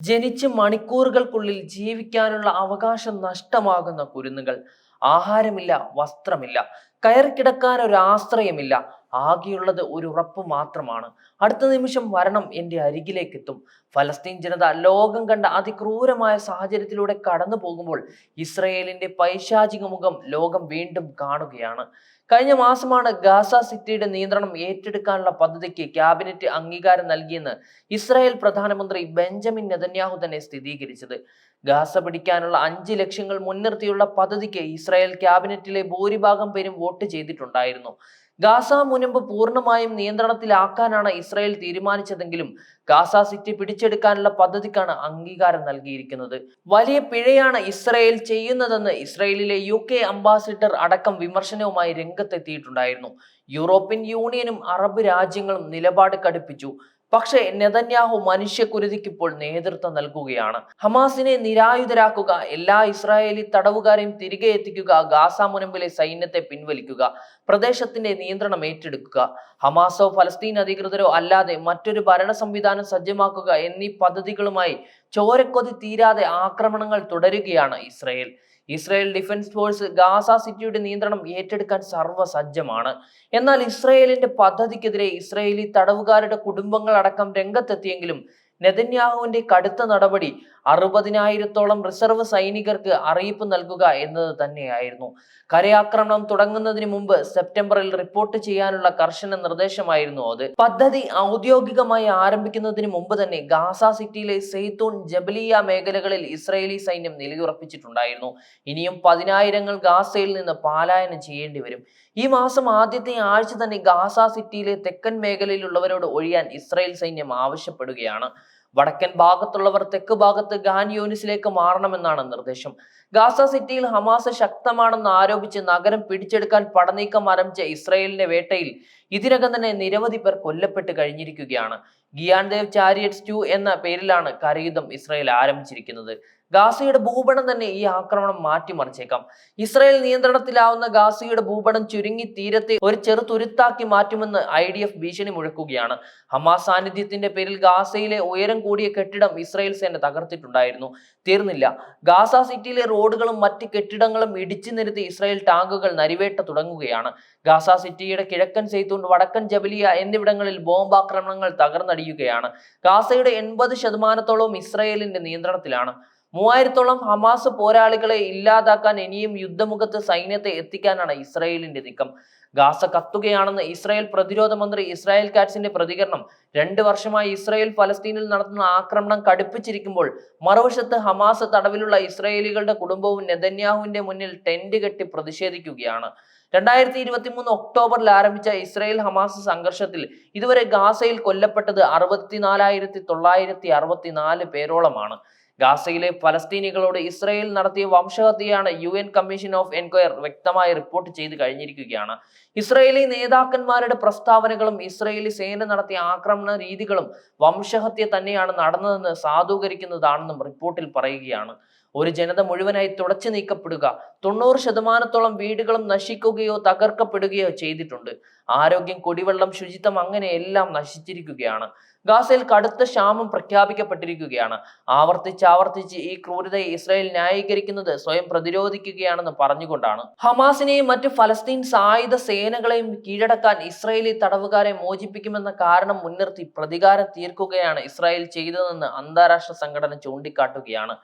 ജനിച്ച് മണിക്കൂറുകൾക്കുള്ളിൽ ജീവിക്കാനുള്ള അവകാശം നഷ്ടമാകുന്ന കുരുന്നുകൾ. ആഹാരമില്ല വസ്ത്രമില്ല. കയറിക്കിടക്കാൻ ഒരു ആശ്രയമില്ല ആകെയുള്ളത് ഒരു ഉറപ്പ് മാത്രമാണ്. അടുത്ത നിമിഷം വരണം എന്റെ അരികിലേക്ക് എത്തും ഫലസ്തീൻ ജനത ലോകം കണ്ട അതിക്രൂരമായ സാഹചര്യത്തിലൂടെ കടന്നു പോകുമ്പോൾ ഇസ്രയേലിന്റെ പൈശാചിക മുഖം ലോകം വീണ്ടും കാണുകയാണ്. കഴിഞ്ഞ മാസമാണ് ഗാസ സിറ്റിയുടെ നിയന്ത്രണം ഏറ്റെടുക്കാനുള്ള പദ്ധതിക്ക് ക്യാബിനറ്റ് അംഗീകാരം നൽകിയെന്ന് ഇസ്രായേൽ പ്രധാനമന്ത്രി ബെഞ്ചമിൻ നെതന്യാഹു തന്നെ സ്ഥിരീകരിച്ചത്. ഗാസ പിടിക്കാനുള്ള അഞ്ച് ലക്ഷ്യങ്ങൾ മുൻനിർത്തിയുള്ള പദ്ധതിക്ക് ഇസ്രായേൽ ക്യാബിനറ്റിലെ ഭൂരിഭാഗം പേരും വോട്ട് ചെയ്തിട്ടുണ്ടായിരുന്നു. ഗാസ മുനമ്പ് പൂർണമായും നിയന്ത്രണത്തിലാക്കാനാണ് ഇസ്രായേൽ തീരുമാനിച്ചതെങ്കിലും ഗാസ സിറ്റി പിടിച്ചെടുക്കാനുള്ള പദ്ധതിക്കാണ് അംഗീകാരം നൽകിയിരിക്കുന്നത്. വലിയ പിഴയാണ് ഇസ്രായേൽ ചെയ്യുന്നതെന്ന് ഇസ്രായേലിലെ യു കെ അംബാസിഡർ അടക്കം വിമർശനവുമായി രംഗത്തെത്തിയിട്ടുണ്ടായിരുന്നു. യൂറോപ്യൻ യൂണിയനും അറബ് രാജ്യങ്ങളും നിലപാട് കടുപ്പിച്ചു. പക്ഷേ നെതന്യാഹു മനുഷ്യക്കുരുതിക്ക് ഇപ്പോൾ നേതൃത്വം നൽകുകയാണ്. ഹമാസിനെ നിരായുധരാക്കുക എല്ലാ ഇസ്രായേലി തടവുകാരെയും തിരികെ എത്തിക്കുക ഗാസ മുനമ്പിലെ സൈന്യത്തെ പിൻവലിക്കുക പ്രദേശത്തിന്റെ നിയന്ത്രണം ഏറ്റെടുക്കുക. ഹമാസോ ഫലസ്തീൻ അധികൃതരോ അല്ലാതെ മറ്റൊരു ഭരണ സംവിധാനം സജ്ജമാക്കുക എന്നീ പദ്ധതികളുമായി ചോരക്കൊതി തീരാതെ ആക്രമണങ്ങൾ തുടരുകയാണ് Israel. Israel defence force Gaza സിറ്റിയുടെ നിയന്ത്രണം ഏറ്റെടുക്കാൻ സർവസജ്ജമാണ്. എന്നാൽ ഇസ്രായേലിന്റെ പദ്ധതിക്കെതിരെ ഇസ്രായേലി തടവുകാരുടെ കുടുംബങ്ങളടക്കം രംഗത്തെത്തിയെങ്കിലും നെതന്യാഹുവിന്റെ കടുത്ത നടപടി അറുപതിനായിരത്തോളം റിസർവ് സൈനികർക്ക് അറിയിപ്പ് നൽകുക എന്നത് തന്നെയായിരുന്നു. കരയാക്രമണം തുടങ്ങുന്നതിന് മുമ്പ് സെപ്റ്റംബറിൽ റിപ്പോർട്ട് ചെയ്യാനുള്ള കർശന നിർദ്ദേശമായിരുന്നു അത്. പദ്ധതി ഔദ്യോഗികമായി ആരംഭിക്കുന്നതിന് മുമ്പ് തന്നെ ഗാസ സിറ്റിയിലെ സെയ്ത്തൂൺ ജബലിയ മേഖലകളിൽ ഇസ്രയേലി സൈന്യം നിലയുറപ്പിച്ചിട്ടുണ്ടായിരുന്നു. ഇനിയും പതിനായിരങ്ങൾ ഗാസയിൽ നിന്ന് പാലായനം ചെയ്യേണ്ടി വരും. ഈ മാസം ആദ്യത്തെ ആഴ്ച തന്നെ ഗാസ സിറ്റിയിലെ തെക്കൻ മേഖലയിലുള്ളവരോട് ഒഴിയാൻ ഇസ്രായേൽ സൈന്യം ആവശ്യപ്പെടുകയാണ്. വടക്കൻ ഭാഗത്തുള്ളവർ തെക്ക് ഭാഗത്ത് ഗാൻ യൂനിസിലേക്ക് മാറണമെന്നാണ് നിർദ്ദേശം. ഗാസ സിറ്റിയിൽ ഹമാസ് ശക്തമാണെന്ന് ആരോപിച്ച് നഗരം പിടിച്ചെടുക്കാൻ പടനീക്കം ആരംഭിച്ച ഇസ്രയേലിന്റെ വേട്ടയിൽ ഇതിനകം തന്നെ നിരവധി പേർ കൊല്ലപ്പെട്ട് കഴിഞ്ഞിരിക്കുകയാണ്. ഗിയാൻദേവ് ചാരിയറ്റ്സ് ടു എന്ന പേരിലാണ് കരയുദ്ധം ഇസ്രയേൽ ആരംഭിച്ചിരിക്കുന്നത്. ഗാസയുടെ ഭൂപടം തന്നെ ഈ ആക്രമണം മാറ്റിമറിച്ചേക്കാം. ഇസ്രായേൽ നിയന്ത്രണത്തിലാവുന്ന ഗാസയുടെ ഭൂപടം ചുരുങ്ങി തീരത്തെ ഒരു ചെറുതുരുത്താക്കി മാറ്റുമെന്ന് ഐ ഡി എഫ് ഭീഷണി മുഴക്കുകയാണ്. ഹമാസ് സാന്നിധ്യത്തിന്റെ പേരിൽ ഗാസയിലെ ഉയരം കൂടിയ കെട്ടിടം ഇസ്രായേൽ സേന തകർത്തിട്ടുണ്ടായിരുന്നു. തീർന്നില്ല. ഗാസ സിറ്റിയിലെ റോഡുകളും മറ്റ് കെട്ടിടങ്ങളും ഇടിച്ചു നിരത്തി ഇസ്രായേൽ ടാങ്കുകൾ നരിവേട്ട തുടങ്ങുകയാണ്. ഗാസ സിറ്റിയുടെ കിഴക്കൻ സെയ്ത്തൂൺ വടക്കൻ ജബലിയ എന്നിവിടങ്ങളിൽ ബോംബാക്രമണങ്ങൾ തകർന്നടിയുകയാണ്. ഗാസയുടെ എൺപത് ശതമാനത്തോളം ഇസ്രായേലിന്റെ നിയന്ത്രണത്തിലാണ്. മൂവായിരത്തോളം ഹമാസ് പോരാളികളെ ഇല്ലാതാക്കാൻ ഇനിയും യുദ്ധമുഖത്ത് സൈന്യത്തെ എത്തിക്കാനാണ് ഇസ്രായേലിന്റെ നീക്കം. ഗാസ കത്തുകയാണെന്ന് ഇസ്രായേൽ പ്രതിരോധ മന്ത്രി ഇസ്രായേൽ കാറ്റ്സിന്റെ പ്രതികരണം. രണ്ടു വർഷമായി ഇസ്രായേൽ ഫലസ്തീനിൽ നടത്തുന്ന ആക്രമണം കടുപ്പിച്ചിരിക്കുമ്പോൾ മറുവശത്ത് ഹമാസ് തടവിലുള്ള ഇസ്രായേലികളുടെ കുടുംബവും നെതന്യാഹുവിന്റെ മുന്നിൽ ടെന്റ് കെട്ടി പ്രതിഷേധിക്കുകയാണ്. രണ്ടായിരത്തി ഇരുപത്തി മൂന്ന് ഒക്ടോബറിൽ ആരംഭിച്ച ഇസ്രായേൽ ഹമാസ് സംഘർഷത്തിൽ ഇതുവരെ ഗാസയിൽ കൊല്ലപ്പെട്ടത് അറുപത്തിനാലായിരത്തി തൊള്ളായിരത്തി അറുപത്തിനാല് പേരോളമാണ്. ഗാസയിലെ ഫലസ്തീനികളോട് ഇസ്രയേൽ നടത്തിയ വംശഹത്യയാണ് U N commission of enquiry വ്യക്തമായി റിപ്പോർട്ട് ചെയ്ത് കഴിഞ്ഞിരിക്കുകയാണ്. ഇസ്രയേലി നേതാക്കന്മാരുടെ പ്രസ്താവനകളും ഇസ്രയേലി സേന നടത്തിയ ആക്രമണ രീതികളും വംശഹത്യ തന്നെയാണ് നടന്നതെന്ന് സാധൂകരിക്കുന്നതാണെന്നും റിപ്പോർട്ടിൽ പറയുകയാണ്. ഒരു ജനത മുഴുവനായി തുടച്ചു നീക്കപ്പെടുക തൊണ്ണൂറ് ശതമാനത്തോളം വീടുകളും നശിക്കുകയോ തകർക്കപ്പെടുകയോ ചെയ്തിട്ടുണ്ട്. ആരോഗ്യം കുടിവെള്ളം ശുചിത്വം അങ്ങനെ എല്ലാം നശിച്ചിരിക്കുകയാണ്. ഗാസയിൽ കടുത്ത ക്ഷാമം പ്രഖ്യാപിക്കപ്പെട്ടിരിക്കുകയാണ്. ആവർത്തിച്ച് ആവർത്തിച്ച് ഈ ക്രൂരതയെ ഇസ്രായേൽ ന്യായീകരിക്കുന്നത് സ്വയം പ്രതിരോധിക്കുകയാണെന്ന് പറഞ്ഞുകൊണ്ടാണ്. ഹമാസിനെയും മറ്റു ഫലസ്തീൻ സായുധ സേനകളെയും കീഴടക്കാൻ ഇസ്രായേലി തടവുകാരെ മോചിപ്പിക്കുമെന്ന കാരണം മുൻനിർത്തി പ്രതികാരം തീർക്കുകയാണ് ഇസ്രായേൽ ചെയ്തതെന്ന് അന്താരാഷ്ട്ര സംഘടന ചൂണ്ടിക്കാട്ടുകയാണ്.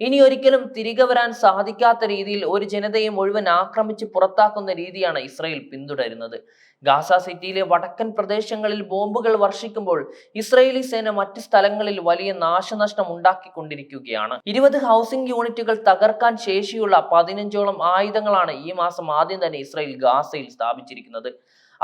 ഇനി ഒരിക്കലും തിരികെ വരാൻ സാധിക്കാത്ത രീതിയിൽ ഒരു ജനതയെ മുഴുവൻ ആക്രമിച്ച് പുറത്താക്കുന്ന രീതിയാണ് ഇസ്രയേൽ പിന്തുടരുന്നത്. ഗാസ സിറ്റിയിലെ വടക്കൻ പ്രദേശങ്ങളിൽ ബോംബുകൾ വർഷിക്കുമ്പോൾ ഇസ്രയേലി സേന മറ്റ് സ്ഥലങ്ങളിൽ വലിയ നാശനഷ്ടം ഉണ്ടാക്കിക്കൊണ്ടിരിക്കുകയാണ്. ഇരുപത് ഹൗസിംഗ് യൂണിറ്റുകൾ തകർക്കാൻ ശേഷിയുള്ള പതിനഞ്ചോളം ആയുധങ്ങളാണ് ഈ മാസം ആദ്യം തന്നെ ഇസ്രയേൽ ഗാസയിൽ സ്ഥാപിച്ചിരിക്കുന്നത്.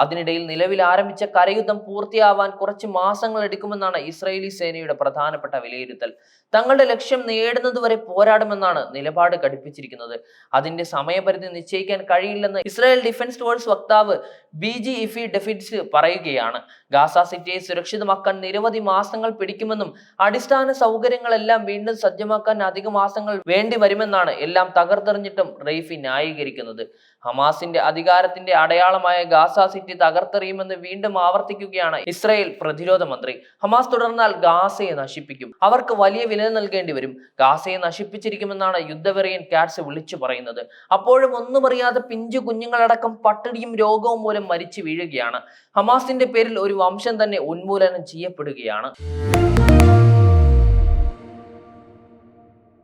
അതിനിടയിൽ നിലവിൽ ആരംഭിച്ച കരയുദ്ധം പൂർത്തിയാവാൻ കുറച്ച് മാസങ്ങൾ എടുക്കുമെന്നാണ് ഇസ്രയേലി സേനയുടെ പ്രധാനപ്പെട്ട വിലയിരുത്തൽ. തങ്ങളുടെ ലക്ഷ്യം നേടുന്നതുവരെ പോരാടുമെന്നാണ് നിലപാട് ഘടിപ്പിച്ചിരിക്കുന്നത്. അതിന്റെ സമയപരിധി നിശ്ചയിക്കാൻ കഴിയില്ലെന്ന് ഇസ്രായേൽ ഡിഫൻസ് ഫോഴ്സ് വക്താവ് ബി ജി ഇഫി ഡെഫിറ്റ്സ് പറയുകയാണ്. ഗാസ സിറ്റിയെ സുരക്ഷിതമാക്കാൻ നിരവധി മാസങ്ങൾ പിടിക്കുമെന്നും അടിസ്ഥാന സൗകര്യങ്ങളെല്ലാം വീണ്ടും സജ്ജമാക്കാൻ അധിക മാസങ്ങൾ വേണ്ടി വരുമെന്നാണ് എല്ലാം തകർത്തെറിഞ്ഞിട്ടും റെയ്ഫി ന്യായീകരിക്കുന്നത്. ഹമാസിന്റെ അധികാരത്തിന്റെ അടയാളമായ ഗാസ സിറ്റി തകർത്തെറിയുമെന്ന് വീണ്ടും ആവർത്തിക്കുകയാണ് ഇസ്രായേൽ പ്രതിരോധ മന്ത്രി. ഹമാസ് തുടർന്നാൽ ഗാസയെ നശിപ്പിക്കും. അവർക്ക് വലിയ വില നൽകേണ്ടി വരും. ഗാസയെ നശിപ്പിച്ചിരിക്കുമെന്നാണ് യുദ്ധവെറിയൻ കാറ്റ്സ് വിളിച്ചു പറയുന്നത്. അപ്പോഴും ഒന്നും അറിയാതെ പിഞ്ചു കുഞ്ഞുങ്ങളടക്കം പട്ടിണിയും രോഗവും മൂലം മരിച്ചു വീഴുകയാണ്. ഹമാസിന്റെ പേരിൽ ഒരു വംശം തന്നെ ഉന്മൂലനം ചെയ്യപ്പെടുകയാണ്.